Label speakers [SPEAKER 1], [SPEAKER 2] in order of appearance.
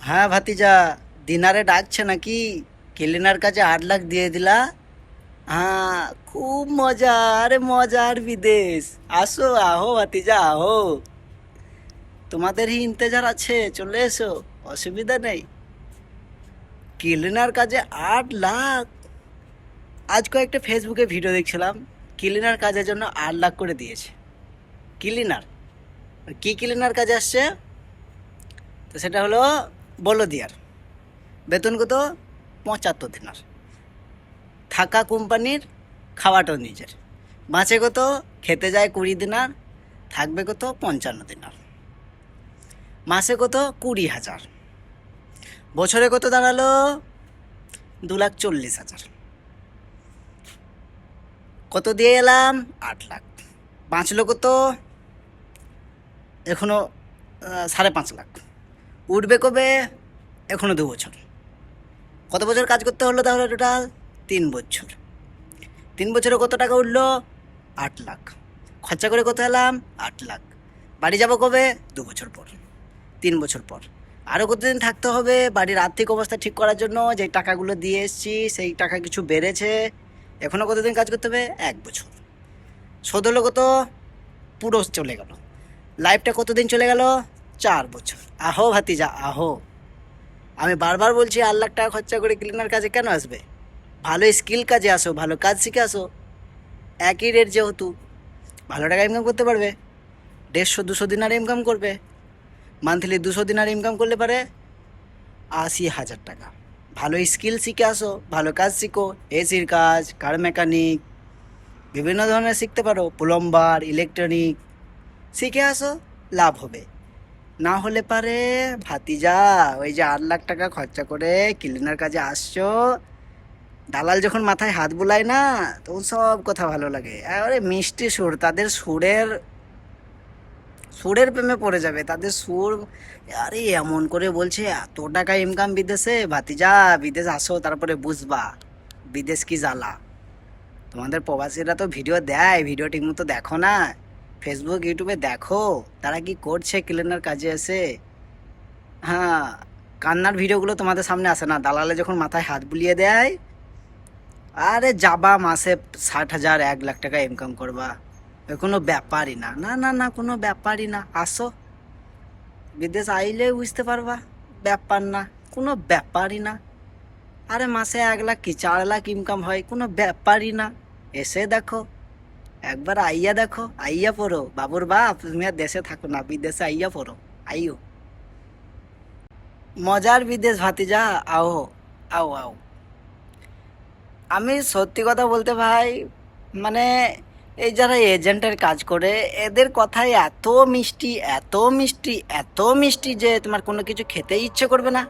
[SPEAKER 1] হ্যাঁ ভাতিজা, দিনারে ডাকছে নাকি? ক্লিনার কাছে আট লাখ দিয়ে দিলা? হ্যাঁ খুব মজা, আরে মজার বিদেশ। আসো, আহো ভাতিজা, আহো। তোমাদেরই ইন্তজার আছে, চলে এসো, অসুবিধা নেই। ক্লিনার কাজে আট লাখ। আজ কয়েকটা ফেসবুকে ভিডিও দেখছিলাম, ক্লিনার কাজের জন্য আট লাখ করে দিয়েছে। ক্লিনার? কি ক্লিনার কাজে আসছে? তো সেটা হলো বলদিয়ার। বেতন কত? পঁচাত্তর দিনার। থাকা কোম্পানির খাওয়াটাও নিজের। বাঁচে কত? খেতে যায় কুড়ি দিনার। থাকবে কত? পঞ্চান্ন দিনার। মাসে কত? কুড়ি হাজার। বছরে কত দাঁড়াল? দু লাখ চল্লিশ হাজার। কত দিয়ে এলাম? আট লাখ। বাঁচলো কত? এখনও সাড়ে পাঁচ লাখ। উঠবে কবে? এখনও দু বছর। কত বছর কাজ করতে হলো তাহলে টোটাল তিন বছর। তিন বছরে কত টাকা উঠল? আট লাখ। খরচা করে কত এলাম? আট লাখ। বাড়ি যাব কবে? দু বছর পর। তিন বছর পর। আরও কতদিন থাকতে হবে? বাড়ির আর্থিক অবস্থা ঠিক করার জন্য যে টাকাগুলো দিয়ে এসছি, সেই টাকা কিছু বেড়েছে। এখনও কতদিন কাজ করতে হবে? এক বছর। শোধ হলো কত? পুরো চলে গেল। লাইফটা কতদিন চলে গেল? চার বছর। আহো ভাতিজা, আহো। আমি বারবার বলছি, আট লাখ টাকা খরচা করে ক্লিনার কাজে কেন আসবে? ভালো স্কিল কাজে আসো, ভালো কাজ শিখে আসো। একই রেট যেহেতু, ভালো টাকা ইনকাম করতে পারবে। দেড়শো, দুশো দিনার ইনকাম করবে। মান্থলি দুশো দিনার ইনকাম করলে পারে আশি হাজার টাকা। ভালো স্কিল শিখে আসো, ভালো কাজ শিখো। এসির কাজ কার মেকানিক বিভিন্ন ধরনের শিখতে পারো। প্লম্বার ইলেকট্রনিক শিখে আসো, লাভ হবে। না হলে পারে, ভাতিজা, ওই যে আট লাখ টাকা খরচা করে ক্লিনার কাজে আসছো, দালাল যখন মাথায় হাত বুলায় না, তখন সব কথা ভালো লাগে। আরে মিষ্টি সুর, তাদের সুরের সুরের প্রেমে পড়ে যাবে, তাদের সুর, আরে এমন করে বলছে, এত টাকা ইনকাম বিদেশে, ভাতিজা, বিদেশ আসো, তারপরে বুঝবা, বিদেশ কি জ্বালা? তোমাদের প্রবাসীরা তো ভিডিও দেয় ভিডিও ঠিকমতো দেখো না। ফেসবুক ইউটিউবে দেখো, তারা কি করছে? ক্লিনার কাজে এসে? হ্যাঁ কান্নার ভিডিওগুলো তোমাদের সামনে আসে না। দালালে যখন মাথায় হাত বুলিয়ে দেয়, আরে যাবা মাসে ষাট হাজার, এক লাখ টাকা ইনকাম করবা। কোনো ব্যাপারই না। না না না, কোনো ব্যাপারই না। আসো। বিদেশ আইলে বুঝতে পারবা, ব্যাপার না। কোনো ব্যাপারই না। আরে মাসে এক লাখ কি, চার লাখ ইনকাম হয়? কোনো ব্যাপারই না। এসে দেখো। একবার আইয়া দেখো, আইয়া পড়ো। বাবুর বাপ, তুমি আর দেশে থাকো না, বিদেশে আইয়া পড়ো। আইও। মজার বিদেশ, ভাতিজা, আও আও আও। আমি সত্যি কথা বলতে ভাই মানে এই যারা এজেন্টের কাজ করে, এদের কথায় এত মিষ্টি এত মিষ্টি এত মিষ্টি যে তোমার কোনো কিছু খেতেই ইচ্ছে করবে না।